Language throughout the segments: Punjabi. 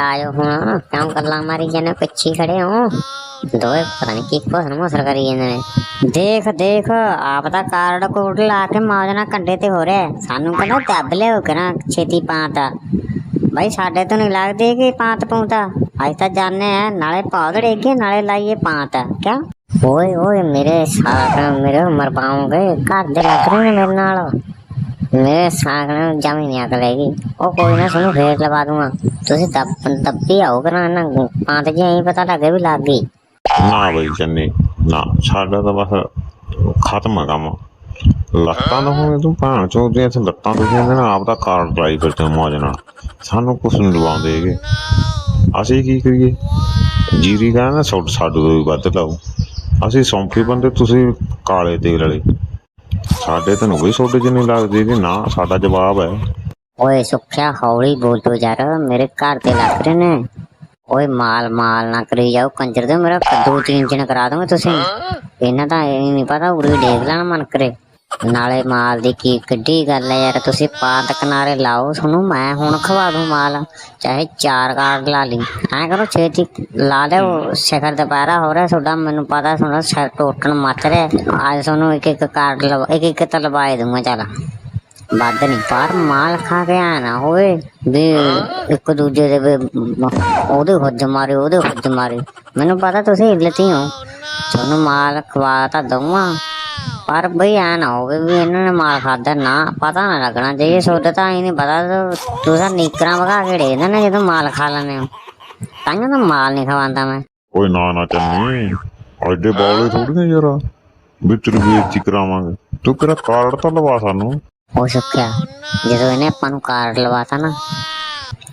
ਆ ਜਾਓ ਹੁਣ। ਕਿਉਂ ਗੱਲਾਂ ਮਾਰੀ ਜਾਂਦੇ ਹੋ? ਪਿੱਛੇ ਹੀ ਖੜੇ ਹੋ। ਦੋਏ ਪਤਾ ਨਹੀਂ ਕੀ ਕੋਸਨ ਮੋਸਰ ਕਰੀ ਜਾਂਦੇ ਨੇ। ਦੇਖ ਦੇਖ, ਆਪ ਦਾ ਕਾਰਡ ਕੋਡ ਲਾ ਕੇ ਮਾਜਣਾ ਕੰਡੇ ਤੇ ਹੋ ਰਿਹਾ। ਹੈ। ਸਾਨੂੰ ਕਹਿੰਦਾ ਦੱਬ ਲਿਓ ਛੇਤੀ ਪਾਤ। ਸਾਡੇ ਤੋਂ ਨਹੀਂ ਲੱਗਦੀ ਕਿ ਪਾਤ ਪਉਂਦਾ। ਅੱਜ ਤਾਂ ਜਾਣੇ ਆ ਨਾਲੇ ਪਾਉਦੜੇ ਕੇ ਨਾਲੇ ਲਾਈਏ ਪਾਤ। ਕਿਆ? ਓਏ ਓਏ, ਮੇਰੇ ਸਾਥ ਮੇਰੇ ਮਰ ਪਾਉਂਗੇ। ਘਰ ਦੇ ਲੱਗ ਰਹੇ ਨੇ ਮੇਰੇ ਨਾਲ। ਮੇਰੇ ਸਾਗ ਨੂੰ ਜਮੀ ਨਹੀਂ ਅਕਲ ਹੈਗੀ। ਉਹ ਕੋਈ ਨਾ ਸੁਣੋ ਫੇਰ ਲਵਾ ਦੂੰਗਾ। ਤੁਸੀਂ ਦੱਬ ਦੱਬੀ ਆਓ ਕਰਾਂ ਨਾ ਪਾਂਤ ਜੀ ਐਂ ਪਤਾ ਲੱਗੇ ਵੀ ਲੱਗ ਗਈ। ਨਾ ਬਈ ਚੰਨੀ, ਨਾ। ਸਾਡਾ ਤਾਂ ਬਸ ਖਤਮ ਆ ਕੰਮ। ਲੱਤਾਂ ਦਾ ਹੁਣ ਤੂੰ ਭਾਣ ਚੋਦੇ ਇੱਥੇ ਲੱਤਾਂ ਤੋਂ ਕਹਿੰਦੇ ਆਪ ਦਾ ਕਾਰ ਡਰਾਈ ਕਰਦੇ ਮੌਜ ਨਾਲ। ਸਾਨੂੰ ਕੁਛ ਨਹੀਂ ਲਵਾਉਂਦੇ ਹੈਗੇ। ਅਸੀਂ ਕੀ ਕਰੀਏ? ਜੀਰੀ ਦਾ ਨਾ, ਸੁੱਟ ਸਾਡੇ ਤੋਂ ਵੀ ਵੱਧ ਲਾਓ। ਅਸੀਂ ਸੌਂਪੀ ਬੰਦੇ, ਤੁਸੀਂ ਕਾਲੇ ਤੇਲ ਵਾਲੇ। ਸਾਡੇ ਤਾਂ ਕੋਈ ਸੋਡੇ ਜਿੰਨੇ ਲੱਗਦੇ ਜੀ ਨਾ ਸਾਡਾ ਜਵਾਬ ਹੈ। ਓਏ ਸੁੱਖਿਆ ਹੌਲੀ ਬੋਲ ਤੋ ਯਾਰ ਮੇਰੇ ਘਰ ਤੇ ਲੱਗ ਰਹੇ ਨੇ। ਓਏ ਮਾਲ ਮਾਲ ਨਾ ਕਰੀ ਜਾਓ ਕੰਜਰ ਦੇ ਮੇਰਾ ਕੱਦੂ ਚੀਨ ਚੀਨ ਕਰਾ ਦੋਗੇ ਤੁਸੀਂ। ਇਹਨਾਂ ਤਾਂ ਇਹ ਨਹੀਂ ਪਤਾ ਉਰੇ ਦੇਖ ਲੈਣਾ ਮਨ ਕਰੇ। ਨਾਲੇ ਮਾਲ ਦੀ ਕੀ ਕਿੱਡੀ ਗੱਲ ਹੈ ਯਾਰ, ਤੁਸੀਂ ਪਾਤ ਕਿਨਾਰੇ ਲਾਓ, ਤੁਹਾਨੂੰ ਮੈਂ ਹੁਣ ਖਵਾ ਦੂੰ ਮਾਲ, ਚਾਹੇ ਚਾਰ ਕਾਰਡ ਲਾ ਲਈ। ਐਂ ਕਰੋ, ਛੇਤੀ ਲਾ ਲਿਓ ਸਿਖਰ ਦੁਪਹਿਰਾ ਹੋ ਰਿਹਾ, ਤੁਹਾਡਾ ਮੈਨੂੰ ਪਤਾ, ਤੁਹਾਡਾ ਸਿਰ ਟੋਟਣ ਮੱਚ ਰਿਹਾ। ਅੱਜ ਤੁਹਾਨੂੰ ਇੱਕ ਇੱਕ ਕਾਰਡ ਲਵਾ, ਇੱਕ ਇੱਕ ਤਾਂ ਲਵਾਏ ਦੂੰਗਾ ਚੱਲ। ਵੱਧ ਨਹੀਂ, ਪਰ ਮਾਲ ਖਾ ਕੇ ਆ ਨਾ ਹੋਵੇ ਵੀ ਇੱਕ ਦੂਜੇ ਦੇ ਵੀ ਉਹਦੇ ਹੁੱਜ ਮਾਰੇ, ਉਹਦੇ ਹੁੱਜ ਮਾਰੇ। ਮੈਨੂੰ ਪਤਾ ਤੁਸੀਂ ਇਲਤੀ ਹੋ। ਤੁਹਾਨੂੰ ਮਾਲ ਖਵਾ ਤਾਂ ਦਊਂਗਾ। ਪਰ ਬਈ ਆ ਨਾ ਹੋਵੇ ਵੀ ਇਹਨਾਂ ਨੇ ਮਾਲ ਖਾਦਾ ਨਾ ਪਤਾ ਨਾ ਲੱਗਣਾ ਜੇ ਸੋਦਾ ਤਾਂ ਹੀ ਨਹੀਂ ਪਤਾ ਤਾਂ ਤੁਸੀਂ ਨੀਕਰਾਂ ਵਗਾ ਕੇ ਡੇ ਨਾ ਜਦੋਂ ਮਾਲ ਖਾ ਲੈਂਦੇ ਹੋ ਤਾਂ ਤਾਂ ਮਾਲ ਨਹੀਂ ਖਵਾਉਂਦਾ ਮੈਂ ਓਏ ਨਾ ਨਾ ਚੰਨੀ ਐਡੇ ਬੌਲੇ ਥੋੜੀਆਂ ਯਾਰ ਵਿੱਚ ਬੇਇੱਜ਼ਤੀ ਕਰਾਵਾਂਗੇ ਤੂੰ ਕਿਹੜਾ ਕਾਰਡ ਤਾਂ ਲਵਾ ਸਾਨੂੰ ਹੋ ਸਕਿਆ ਜਦੋਂ ਇਹਨੇ ਆਪਾਂ ਨੂੰ ਕਾਰਡ ਲਵਾਤਾ ਨਾ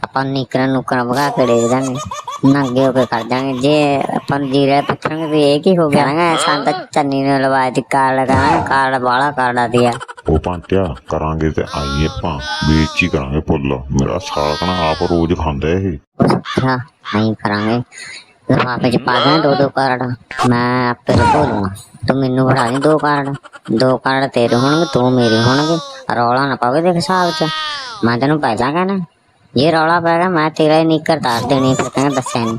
ਆਪਾਂ ਨੀਕਰਾਂ ਨੂਕਰਾਂ ਵਗਾ ਕੇ ਦੇ ਦਾਂਗੇ ਨੰਗੇ ਕੇ ਕਰ ਦਾਂਗੇ ਜੇ ਆਪਾਂ ਨੂੰ ਜੀਰੇ ਪੁੱਛਣਗੇ ਵੀ ਇਹ ਕੀ ਹੋ ਗਿਆ ਨਾ ਸੰਤ ਚੰਨੀ ਨੇ ਲਵਾਇਆ ਤੇ ਕਾਰਡ ਲਗਾਣਾ ਕਾਰਡ ਵਾਲਾ ਕਾਰਡ ਦਿਆ। ਉਹ ਪੰਟਿਆ ਕਰਾਂਗੇ ਤੇ ਆਈਏ ਆਪਾਂ ਬੇਇੱਜ਼ਤੀ ਕਰਾਂਗੇ ਫੁੱਲ। ਮੇਰਾ ਸਾਲਕਣਾ ਆਪ ਰੋਜ਼ ਖਾਂਦਾ ਇਹ। ਅੱਛਾ ਨਹੀਂ ਕਰਾਂਗੇ। ਲਿਫਾਫੇ ਚ ਪਾ ਦਾਂ ਦੋ ਦੋ ਕਾਰਡ। ਮੈਂ ਆਪੇ ਰਖੋ ਲੂੰਗਾ ਤੂੰ ਮੈਨੂੰ ਫੜਾ ਦੇ ਦੋ ਕਾਰਡ। ਦੋ ਕਾਰਡ ਤੇਰੇ ਹੋਣਗੇ ਤੂੰ ਮੇਰੇ ਹੋਣਗੇ। ਰੌਲਾ ਨਾ ਪਾਵੇ ਦੇਖ ਹਿਸਾਬ ਚ। ਮੈਂ ਤੈਨੂੰ ਪਹਿਲਾਂ ਕਹਿਣਾ। ਜੇ ਰੌਲਾ ਪੈ ਗਿਆ ਮੈਂ ਤੇਰਾ ਹੀ ਨੀਕਰ ਤਾਰ ਦੇਣੀ ਫਿਰ ਕਹਿੰਦਾ ਦੱਸਿਆ ਨਹੀਂ